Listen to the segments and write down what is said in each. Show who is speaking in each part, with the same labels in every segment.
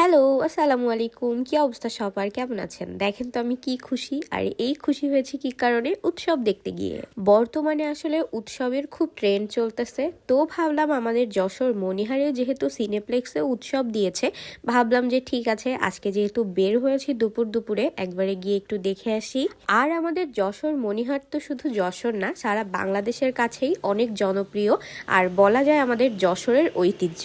Speaker 1: Hello আসসালামু আলাইকুম কি অবস্থা সবার? কেমন আছেন? দেখেন তো আমি কি খুশি, আর এই খুশি হয়েছে কি কারণে? উৎসব দেখতে গিয়ে। বর্তমানে আসলে উৎসবের খুব ট্রেন্ড চলতেছে। তো ভাবলাম আমাদের যশোর মনিহারে যেহেতু সিনেপ্লেক্সে উৎসব দিয়েছে, ভাবলাম যে ঠিক আছে, আজকে যেহেতু বের হয়েছি দুপুর দুপুরে, একবারে গিয়ে একটু দেখে আসি। আর আমাদের যশোর মনিহার তো শুধু যশোর না, সারা বাংলাদেশের কাছেই অনেক জনপ্রিয়, আর বলা যায় আমাদের যশোরের ঐতিহ্য।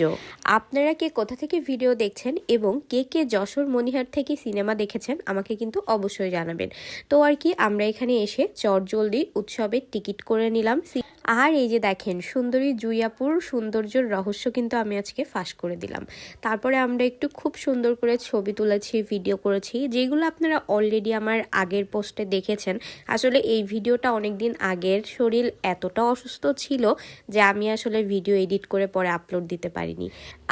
Speaker 1: আপনারা কে কোথা থেকে ভিডিও দেখছেন এবং কে কে যশোর মনিহার থেকে সিনেমা দেখেছেন আমাকে কিন্তু অবশ্যই জানাবেন। তো আর কি, আমরা এখানে এসে চটজলদি উৎসবের টিকিট করে নিলাম। আর এই যে দেখেন, সুন্দরী জুইয়াপুর সৌন্দর্যের রহস্য কিন্তু আমি আজকে ফাঁস করে দিলাম। তারপরে আমরা একটু খুব সুন্দর করে ছবি তুলেছি ভিডিও করেছি, যেগুলো আপনারা অলরেডি আমার আগের পোস্টে দেখেছেন। আসলে এই ভিডিওটা অনেক দিন আগের, শরীর এতটা অসুস্থ ছিল যে আমি আসলে ভিডিও এডিট করে পরে আপলোড দিতে পারিনি।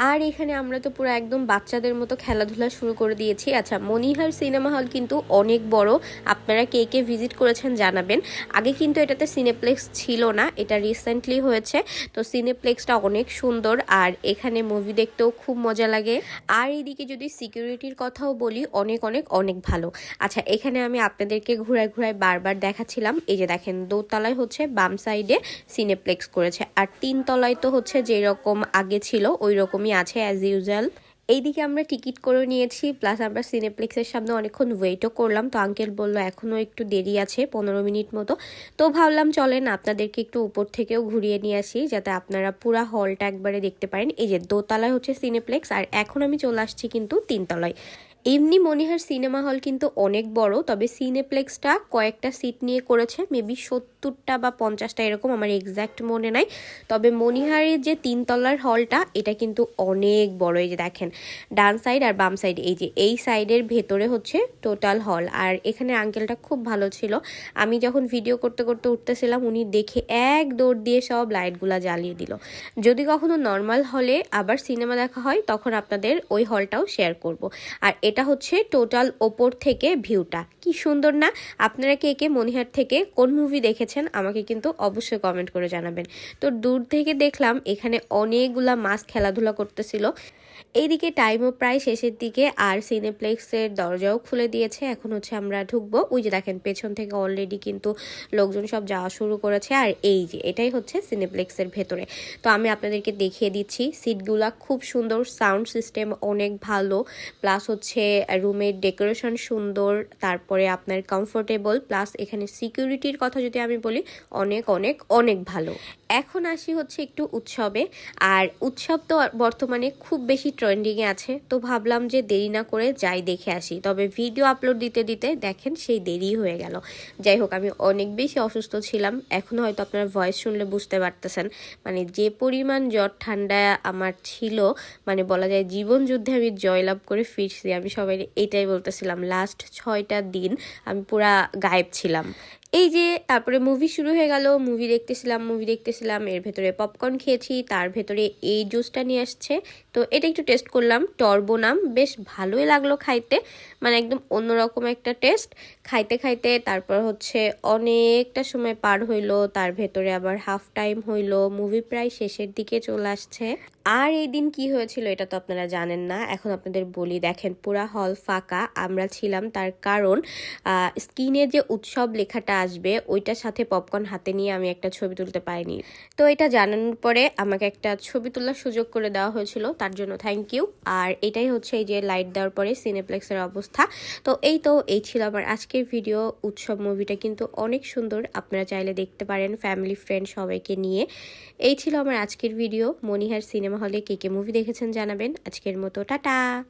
Speaker 1: আর এখানে আমরা তো পুরো একদম বাচ্চাদের মতো খেলাধুলা শুরু করে দিয়েছি। আচ্ছা মনিহার সিনেমা হল কিন্তু অনেক বড়। আপনারা কে কে ভিজিট করেছেন জানাবেন। আগে কিন্তু এটাতে সিনেপ্লেক্স ছিল না এটা রিসেন্টলি হয়েছে। তো সিনেপ্লেক্সটা অনেক সুন্দর আর এখানে মুভি দেখতেও খুব মজা লাগে। আর এইদিকে যদি সিকিউরিটির কথাও বলি, অনেক অনেক অনেক ভালো। আচ্ছা এখানে আমি আপনাদেরকে ঘুরায় ঘুরায় বারবার দেখাচ্ছিলাম। এই যে দেখেন, দোতলায় হচ্ছে বাম সাইডে সিনেপ্লেক্স করেছে। আর তিন তলায় তো হচ্ছে যেরকম আগে ছিল ওই রকমই আছে অ্যাজ ইউজুয়াল এইদিকে আমরা টিকিট করে নিয়েছি প্লাস আমরা সিনেপ্লেক্সের সামনে অনেকক্ষণ ওয়েটও করলাম। তো আঙ্কেল বলল এখনও একটু দেরি আছে, পনেরো মিনিট মতো। তো ভাবলাম, চলেন, আপনাদেরকে একটু উপর থেকেও ঘুরিয়ে নিয়ে আসি, যাতে আপনারা পুরা হলটা একবারে দেখতে পারেন। এই যে, দোতলায় হচ্ছে সিনেপ্লেক্স আর এখন আমি চলে আসছি কিন্তু তিনতলায়। এমনি মনিহার সিনেমা হল কিন্তু অনেক বড়, তবে সিনেপ্লেক্সটা কয়েকটা সিট নিয়ে করেছে মেবি সত্তরটা বা পঞ্চাশটা এরকম আমার এক্স্যাক্ট মনে নাই। তবে মনিহারের যে তিনতলার হলটা, এটা কিন্তু অনেক বড়, এই যে দেখেন, ডান সাইড আর বাম সাইড এই যে এই সাইডের ভেতরে হচ্ছে টোটাল হল আর এখানে আঙ্কেলটা খুব ভালো ছিল। আমি যখন ভিডিও করতে করতে উঠতেছিলাম, উনি দেখে এক দৌড় দিয়ে সব লাইটগুলা জ্বালিয়ে দিল। যদি কখনো নর্মাল হলে আবার সিনেমা দেখা হয়, তখন আপনাদের ওই হলটাও শেয়ার করব। আর এটা হচ্ছে টোটাল ওপর থেকে ভিউটা। কি সুন্দর না? আপনারা কে কে মনিহার থেকে কোন মুভি দেখেছেন আমাকে কিন্তু অবশ্যই কমেন্ট করে জানাবেন। তো দূর থেকে দেখলাম এখানে অনেকগুলা মাছ খেলাধুলা করতেছিল। এইদিকে টাইমও প্রায় শেষের দিকে আর সিনেপ্লেক্সের দরজাও খুলে দিয়েছে। এখন হচ্ছে আমরা ঢুকবো। ওই যে দেখেন, পেছন থেকে অলরেডি কিন্তু লোকজন সব যাওয়া শুরু করেছে। আর এই যে, এটাই হচ্ছে সিনেপ্লেক্সের ভেতরে। তো আমি আপনাদেরকে দেখিয়ে দিচ্ছি সিটগুলা খুব সুন্দর সাউন্ড সিস্টেম অনেক ভালো। প্লাস হচ্ছে রুমের ডেকোরেশন সুন্দর, তারপরে আপনার কমফোর্টেবল প্লাস এখানে সিকিউরিটির কথা যদি আমি বলি, অনেক অনেক অনেক ভালো। এখন আসি হচ্ছে একটু উৎসবে, আর উৎসব তো বর্তমানে খুব বেশি ট্রেন্ডিংয়ে আছে, তো ভাবলাম যে দেরি না করে যাই দেখে আসি। তবে ভিডিও আপলোড দিতে দিতে দেখেন সেই দেরি হয়ে গেল। যাই হোক, আমি অনেক বেশি অসুস্থ ছিলাম, এখন হয়তো আপনার ভয়েস শুনলে বুঝতে পারতেছেন। মানে যে পরিমাণ জ্বর ঠান্ডা আমার ছিল মানে বলা যায় জীবন যুদ্ধে আমি জয়লাভ করে ফিরছি, আমি সবাই এটাই বলতেছিলাম লাস্ট ছয়টা দিন আমি পুরা গায়েব ছিলাম। এই যে তারপরে মুভি শুরু হয়ে গেল মুভি দেখতেছিলাম মুভি দেখতেছিলাম, এর ভেতরে পপকর্ন খেয়েছি, তার ভেতরে এই জুসটা নিয়ে আসছে। তো এটা একটু টেস্ট করলাম টর্বো নাম, বেশ ভালোই লাগল খাইতে মানে একদম অন্যরকম একটা টেস্ট খাইতে খাইতে তারপর হচ্ছে অনেকটা সময় পার হইল, তার ভেতরে আবার হাফ টাইম হইল মুভি প্রায় শেষের দিকে চলে আসছে। আর এই দিন কি হয়েছিল এটা তো আপনারা জানেন না, এখন আপনাদের বলি, দেখেন পুরা হল ফাঁকা, আমরা ছিলাম তার কারণ স্ক্রিনে যে উৎসব লেখাটা আসবে, ওইটার সাথে পপকর্ন হাতে নিয়ে আমি একটা ছবি তুলতে পারিনি। তো এটা জানানোর পরে আমাকে একটা ছবি তোলার সুযোগ করে দেওয়া হয়েছিল, তার জন্য থ্যাংক ইউ আর এটাই হচ্ছে এই যে লাইট দেওয়ার পরে সিনেপ্লেক্সের অবস্থা। তো এই তো, এই ছিল আমার আজকের ভিডিও উৎসব মুভিটা কিন্তু অনেক সুন্দর। আপনারা চাইলে দেখতে পারেন ফ্যামিলি ফ্রেন্ড সবাইকে নিয়ে। এই ছিল আমার আজকের ভিডিও মনিহার সিনেমা হলে কে কে মুভি দেখেছেন জানাবেন। আজকের মতো, টাটা!